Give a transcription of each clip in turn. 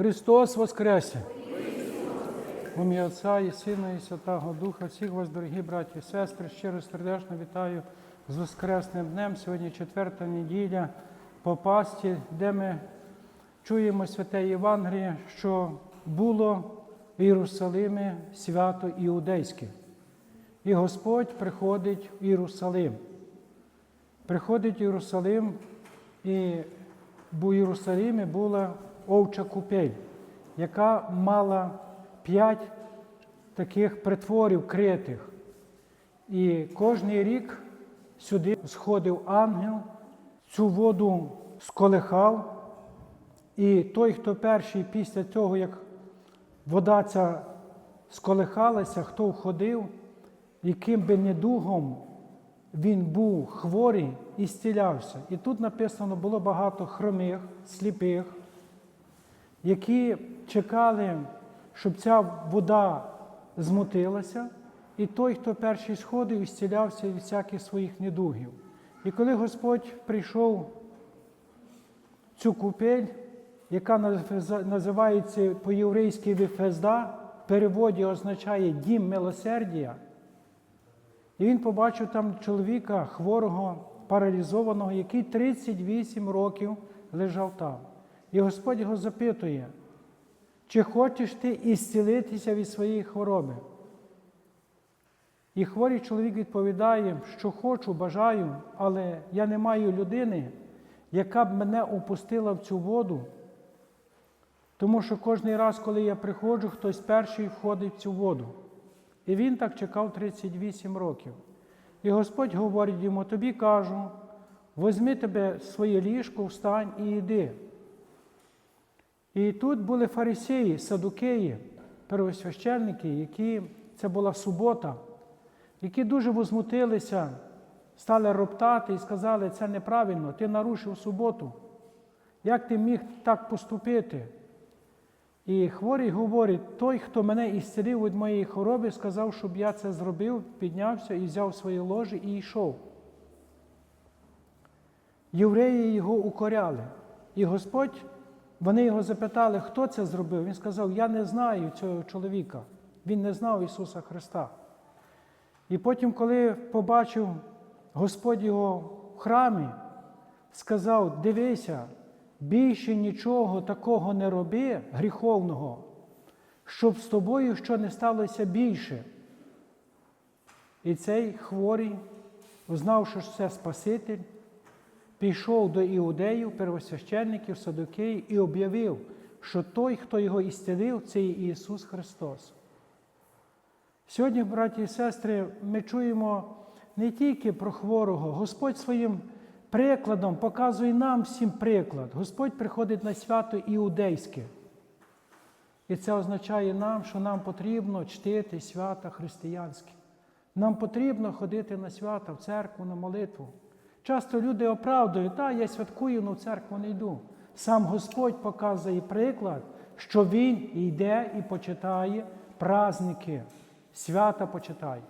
Христос Воскресе! В ім'я Отця і Сина, і Святого Духа, всіх вас, дорогі браті і сестри, щиро сердечно вітаю з Воскресним днем. Сьогодні четверта неділя по пасті, де ми чуємо святе Євангеліє, що було в Єрусалимі свято іудейське. І Господь приходить в Єрусалим. Приходить в Єрусалим, і в Єрусалимі була овча купель, яка мала п'ять таких притворів критих. І кожний рік сюди сходив ангел, цю воду сколихав, і той, хто перший після того, як вода ця сколихалася, хто входив, яким би недугом він був хворий і зцілявся. І тут написано було багато хромих, сліпих, які чекали, щоб ця вода змутилася, і той, хто перший сходив, зцілявся від всяких своїх недугів. І коли Господь прийшов цю купель, яка називається по-єврейськи Вифезда, в переводі означає дім милосердія, і він побачив там чоловіка хворого, паралізованого, який 38 років лежав там. І Господь його запитує, чи хочеш ти ісцілитися від своєї хвороби? І хворий чоловік відповідає, що хочу, бажаю, але я не маю людини, яка б мене опустила в цю воду. Тому що кожен раз, коли я приходжу, хтось перший входить в цю воду. І він так чекав 38 років. І Господь говорить йому: тобі кажу, возьми тебе своє ліжко, встань і йди. І тут були фарисеї, садукеї, первосвященники, які це була субота, які дуже возмутилися, стали роптати і сказали, це неправильно, ти нарушив суботу. Як ти міг так поступити? І хворий говорить, той, хто мене ісцелив від моєї хвороби, сказав, щоб я це зробив, піднявся і взяв своє ложе і йшов. Євреї його укоряли. І Господь, вони його запитали, хто це зробив. Він сказав, я не знаю цього чоловіка. Він не знав Ісуса Христа. І потім, коли побачив Господь його в храмі, сказав: дивися, більше нічого такого не роби, гріховного, щоб з тобою що не сталося більше. І цей хворий, узнавши, що це Спаситель, пішов до іудеїв, первосвященників, садокеїв і об'явив, що той, хто його ісцелив, це Ісус Христос. Сьогодні, браті і сестри, ми чуємо не тільки про хворого, Господь своїм прикладом показує нам всім приклад. Господь приходить на свято іудейське. І це означає нам, що нам потрібно чтити свята християнські. Нам потрібно ходити на свята, в церкву, на молитву. Часто люди оправдують, так, я святкую, але в церкву не йду. Сам Господь показує приклад, що Він йде і почитає праздники, свята почитає.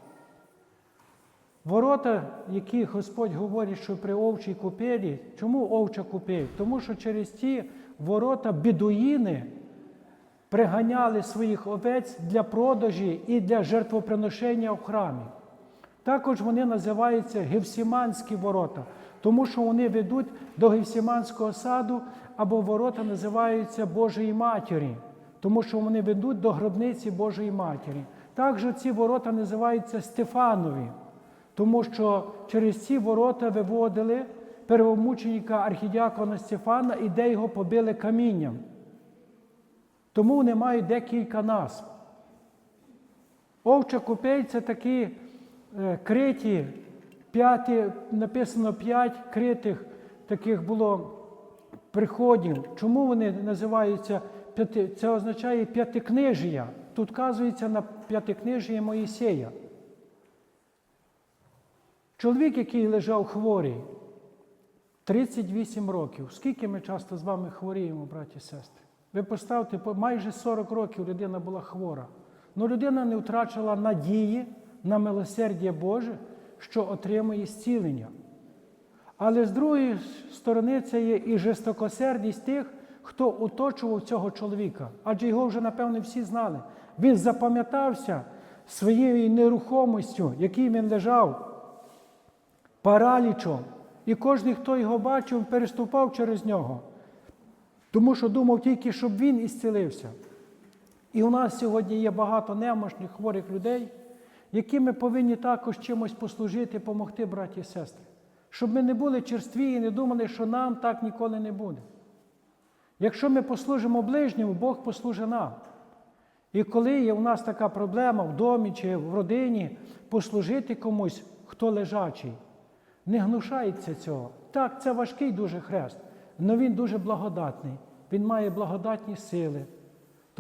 Ворота, які Господь говорить, що при овчій купелі, чому овча купель? Тому що через ті ворота бідуїни приганяли своїх овець для продажі і для жертвоприношення в храмі. Також вони називаються Гевсіманські ворота, тому що вони ведуть до Гевсіманського саду, або ворота називаються Божої Матері, тому що вони ведуть до гробниці Божої Матері. Також ці ворота називаються Стефанові, тому що через ці ворота виводили первомученика архідіакона Стефана і де його побили камінням. Тому вони мають декілька назв. Овча купель це такі криті, п'яті, написано п'ять критих таких було приходів. Чому вони називаються п'яти? Це означає п'ятикнижія. Тут вказується на п'ятикнижія Моїсея. Чоловік, який лежав хворий, 38 років. Скільки ми часто з вами хворіємо, браті і сестри? Ви поставте, майже 40 років людина була хвора. Ну людина не втрачала надії на милосердя Боже, що отримує зцілення. Але з другої сторони, це є і жестокосердість тих, хто оточував цього чоловіка, адже його вже, напевне, всі знали. Він запам'ятався своєю нерухомістю, який він лежав, паралічом. І кожен, хто його бачив, переступав через нього. Тому що думав тільки, щоб він ісцілився. І у нас сьогодні є багато немощних, хворих людей, яким ми повинні також чимось послужити, допомогти, браті і сестри. Щоб ми не були черстві і не думали, що нам так ніколи не буде. Якщо ми послужимо ближньому, Бог послужить нам. І коли є у нас така проблема в домі чи в родині, послужити комусь, хто лежачий, не гнушається цього. Так, це важкий дуже хрест, але він дуже благодатний. Він має благодатні сили.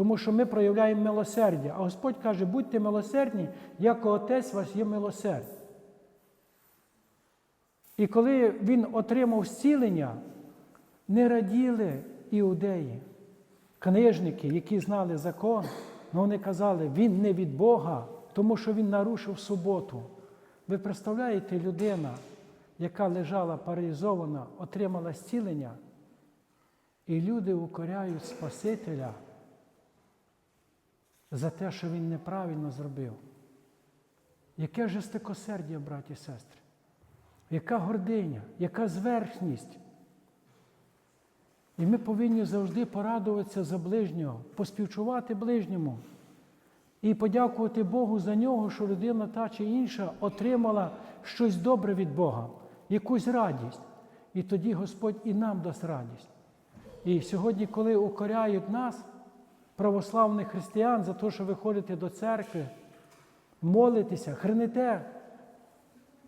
Тому що ми проявляємо милосердя. А Господь каже, будьте милосердні, як Отець ваш є милосердь. І коли він отримав зцілення, не раділи іудеї, книжники, які знали закон, але вони казали, він не від Бога, тому що він нарушив суботу. Ви представляєте, людина, яка лежала паралізована, отримала зцілення, і люди укоряють Спасителя за те, що він неправильно зробив. Яке жестокосердя, браті і сестри? Яка гординя, яка зверхність? І ми повинні завжди порадуватися за ближнього, поспівчувати ближньому і подякувати Богу за нього, що людина та чи інша отримала щось добре від Бога, якусь радість. І тоді Господь і нам дасть радість. І сьогодні, коли укоряють нас, православних християн, за те, що ви ходите до церкви, молитеся, храните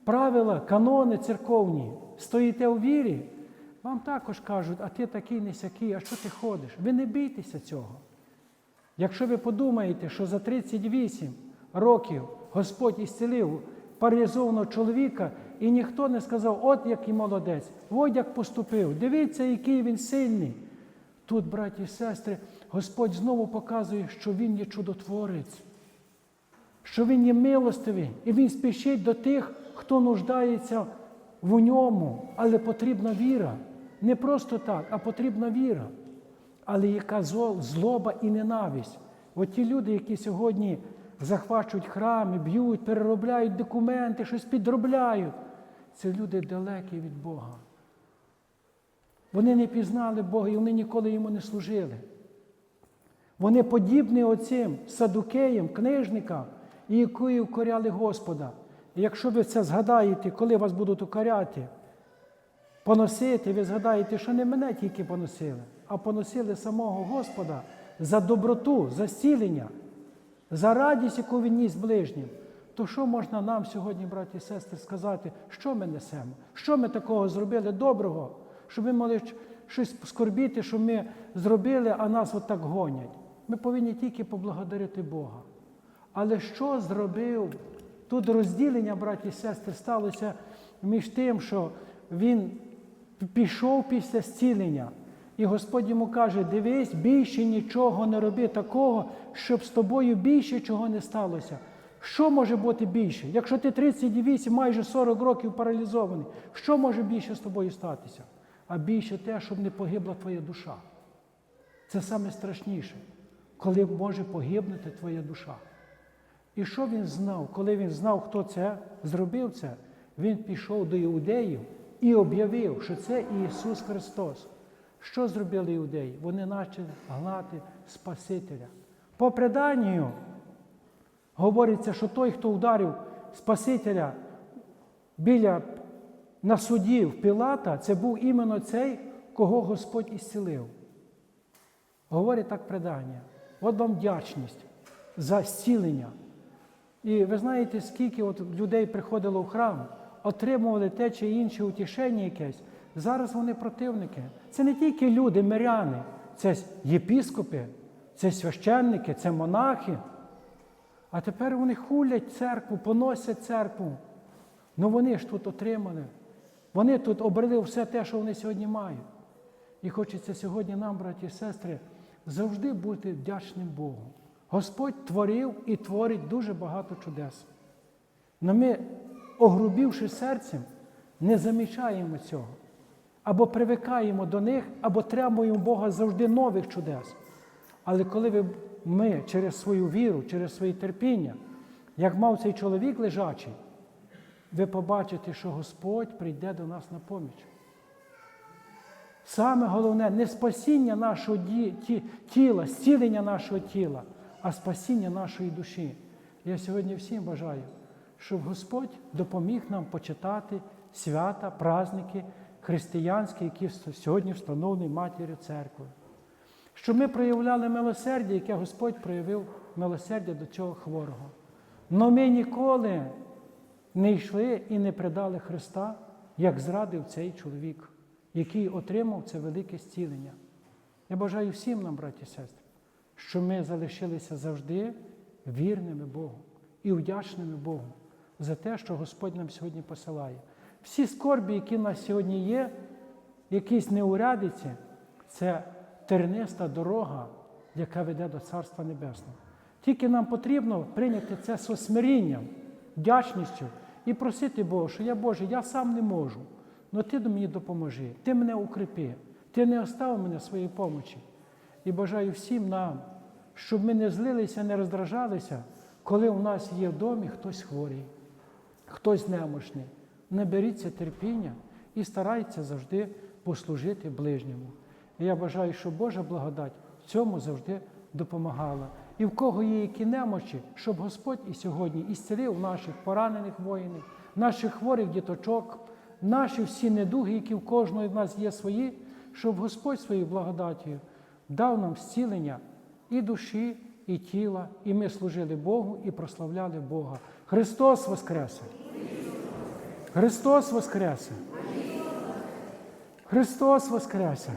правила, канони церковні, стоїте у вірі, вам також кажуть, а ти такий не сякий, а що ти ходиш? Ви не бійтеся цього. Якщо ви подумаєте, що за 38 років Господь ісцелив паралізованого чоловіка, і ніхто не сказав, от який молодець, от як поступив, дивіться, який він сильний. Тут, браті і сестри, Господь знову показує, що Він є чудотворець, що Він є милостивий, і Він спішить до тих, хто нуждається в ньому, але потрібна віра. Не просто так, а потрібна віра. Але яка злоба і ненависть. От ті люди, які сьогодні захвачують храми, б'ють, переробляють документи, щось підробляють, це люди далекі від Бога. Вони не пізнали Бога і вони ніколи йому не служили. Вони подібні оцим садукеям, книжникам, які укоряли Господа. І якщо ви це згадаєте, коли вас будуть укоряти, поносити, ви згадаєте, що не мене тільки поносили, а поносили самого Господа за доброту, за зцілення, за радість, яку він ніс ближнім. То що можна нам сьогодні, браті і сестри, сказати, що ми несемо? Що ми такого зробили доброго, щоб ми могли щось скорбіти, що ми зробили, а нас отак гонять? Ми повинні тільки поблагодарити Бога. Але що зробив? Тут розділення, браті і сестри, сталося між тим, що він пішов після зцілення. І Господь йому каже: дивись, більше нічого не роби такого, щоб з тобою більше чого не сталося. Що може бути більше? Якщо ти 38, майже 40 років паралізований, що може більше з тобою статися? А більше те, щоб не погибла твоя душа. Це саме страшніше, коли може погибнути твоя душа. І що він знав? Коли він знав, хто це зробив це, він пішов до іудеїв і об'явив, що це Ісус Христос. Що зробили іудеї? Вони почали гнати Спасителя. По преданню говориться, що той, хто вдарив Спасителя біля на суді в Пілата, це був іменно цей, кого Господь ісцілив. Говорить так предання. От вам вдячність за зцілення. І ви знаєте, скільки от людей приходило в храм, отримували те чи інше утішення якесь. Зараз вони противники. Це не тільки люди, миряни, це єпіскопи, це священники, це монахи. А тепер вони хулять церкву, поносять церкву. Ну вони ж тут отримали. Вони тут обрели все те, що вони сьогодні мають. І хочеться сьогодні нам, браті і сестри, завжди бути вдячним Богу. Господь творив і творить дуже багато чудес. Но ми, огрубівши серцем, не замічаємо цього. або привикаємо до них, або требуємо Бога завжди нових чудес. Але коли ми через свою віру, через своє терпіння, як мав цей чоловік лежачий, ви побачите, що Господь прийде до нас на поміч. Саме головне не спасіння нашого тіла, зцілення нашого тіла, а спасіння нашої душі. Я сьогодні всім бажаю, щоб Господь допоміг нам почитати свята, праздники християнські, які сьогодні встановлені Матір'ю церкви. Щоб ми проявляли милосердя, яке Господь проявив милосердя до цього хворого. Но ми ніколи не йшли і не предали Христа, як зрадив цей чоловік, який отримав це велике зцілення. Я бажаю всім нам, браті і сестри, щоб ми залишилися завжди вірними Богу і вдячними Богу за те, що Господь нам сьогодні посилає. Всі скорбі, які в нас сьогодні є, якісь неурядиці, це терниста дорога, яка веде до Царства Небесного. Тільки нам потрібно прийняти це з осмирінням, вдячністю і просити Бога, що я Боже, я сам не можу, але Ти мені допоможи, Ти мене укріпи, Ти не остав мене своєї помочі. І бажаю всім нам, щоб ми не злилися, не роздражалися, коли у нас є в домі хтось хворий, хтось немощний. Не беріться терпіння і старайтеся завжди послужити ближньому. І я бажаю, щоб Божа благодать в цьому завжди допомагала. І в кого є які немочі, щоб Господь і сьогодні ісцелив наших поранених воїнів, наших хворих діточок, наші всі недуги, які в кожного з нас є свої, щоб Господь своєю благодаттю дав нам зцілення і душі, і тіла, і ми служили Богу і прославляли Бога. Христос Воскресе! Христос Воскресе! Христос Воскресе!